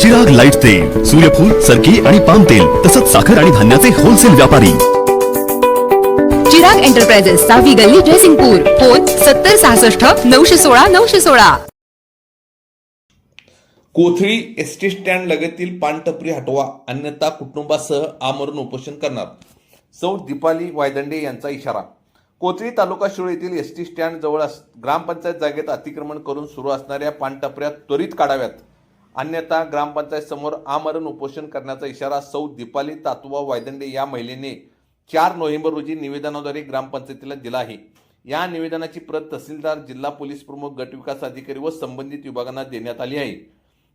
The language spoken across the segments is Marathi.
चिराग लाइट तेल सूर्यफूल सरकी आणि पाम तेल तसंच साखर आणि धान्याचे होलसेल व्यापारी. चिराग एंटरप्राइजेस सहावी गल्ली जयसिंगपूर. फोन सत्तर सहासष्ट नऊशे सोळा नऊशे सोळा. कोथळी एस टी स्टँड लगतील पानटपरी हटवा अन्यथा कुटुंबासह आमरण उपोषण करणार. सौ दीपाली वायदंडे यांचा इशारा. कोथळी तालुका शिरोळ येथील एस टी स्टँड जवळ ग्रामपंचायत जागेत अतिक्रमण करून सुरू असणाऱ्या पानटपऱ्या त्वरित काढाव्यात. अन्यथा ग्रामपंचायत समोर आमरण उपोषण करण्याचा इशारा सौ दीपाली तातुवा वायदंडे या महिलेने चार नोव्हेंबर रोजी निवेदनाद्वारे ग्रामपंचायतीला दिला आहे. या निवेदनाची प्रत तहसीलदार जिल्हा पोलीस प्रमुख गट विकास अधिकारी व संबंधित विभागांना देण्यात आली आहे.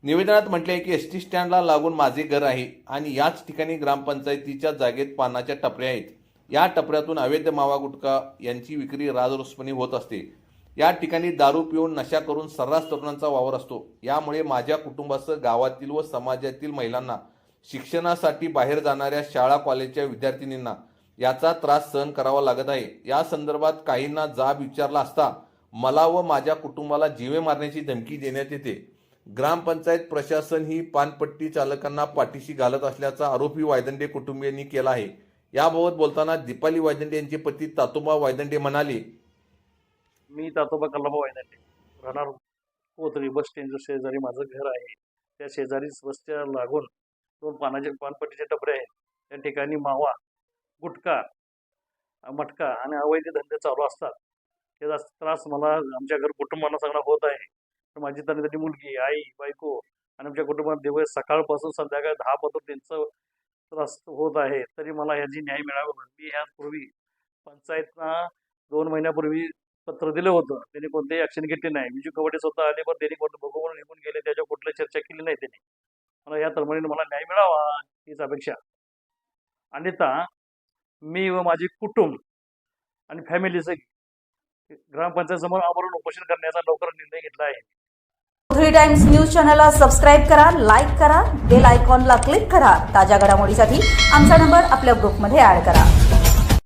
निवेदनात म्हटले आहे की एस टी स्टँडला लागून माझे घर आहे आणि याच ठिकाणी ग्रामपंचायतीच्या जागेत पानाच्या टपऱ्या आहेत. या टपऱ्यातून अवैध मावा गुटखा यांची विक्री राजरोसपणे होत असते. या ठिकाणी दारू पिऊन नशा करून सर्रास तरुणांचा वावर असतो. यामुळे माझ्या कुटुंबासह गावातील व समाजातील महिलांना शिक्षणासाठी बाहेर जाणाऱ्या शाळा कॉलेजच्या विद्यार्थिनींना याचा त्रास सहन करावा लागत आहे. या संदर्भात काहींना जाब विचारला असता मला व माझ्या कुटुंबाला जीवे मारण्याची धमकी देण्यात येते. ग्रामपंचायत प्रशासन ही पानपट्टी चालकांना पाठीशी घालत असल्याचा आरोपी वायदंडे कुटुंबियांनी केला आहे. याबाबत बोलताना दीपाली वायदंडे यांचे पती तातोबा वायदंडे म्हणाले मी तातोबा कल्लाबा वायनाटे राहणार कोथळी बस स्टँडच्या शेजारी माझं घर आहे त्या शेजारीच बसच्या लागून दोन पानाचे पानपट्टीचे टपरे आहेत. त्या ठिकाणी मावा गुटखा मटका आणि अवैध धंदे चालू असतात. त्याचा त्रास मला आमच्या घर कुटुंबांना सगळा होत आहे. तर माझी तरी तरी मुलगी आई बायको आणि आमच्या कुटुंबात दिवस सकाळपासून संध्याकाळ दहापासून त्यांचं त्रास होत आहे. तरी मला ह्याची न्याय मिळावा म्हणून मी ह्यापूर्वी पंचायतना दोन महिन्यापूर्वी पत्र दिलं होतं. त्यांनी कोणतेही ऍक्शन घेतली नाही. विजू कवडे स्वतः आले पण त्यांनी कोणतं बघू म्हणून निघून गेले त्याच्यावर कुठली चर्चा केली नाही त्यांनी. मला या तळमळीने मला न्याय मिळावा हीच अपेक्षा. अन्यथा मी व माझे कुटुंब आणि फॅमिली सगळी ग्रामपंचायत समोर आमरण उपोषण करण्याचा लवकर निर्णय घेतला आहे. थ्री टाइम्स न्यूज चॅनलला सबस्क्राईब करा लाईक करा बेल आयकॉनला क्लिक करा. ताज्या घडामोडीसाठी आमचा नंबर आपल्या ग्रुपमध्ये ॲड करा.